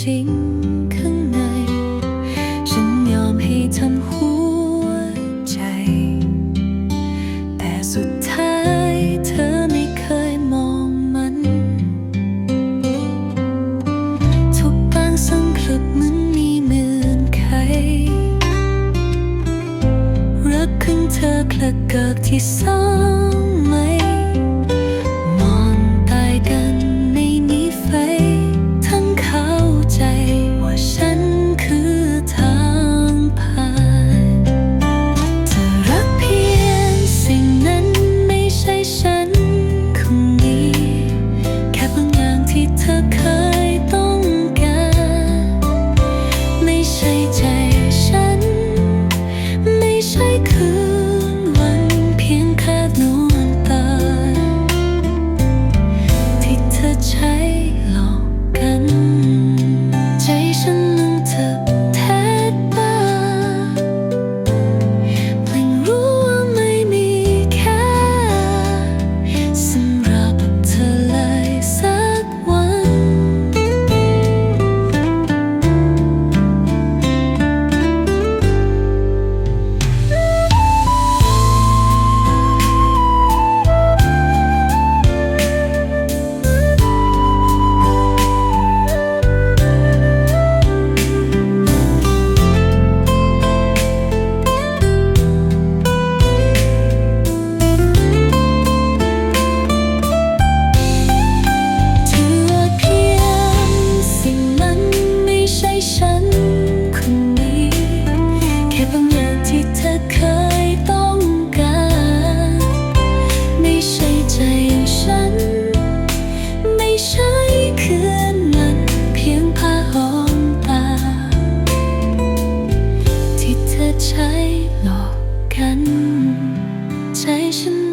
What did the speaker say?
จริงข้างใน ฉันยอมให้ทำหัวใจ แต่สุดท้ายเธอไม่เคยมองมัน ทุกบางสังคลับเหมันมีหมือนใครรักของเธอคลักเกิกที่สอง 是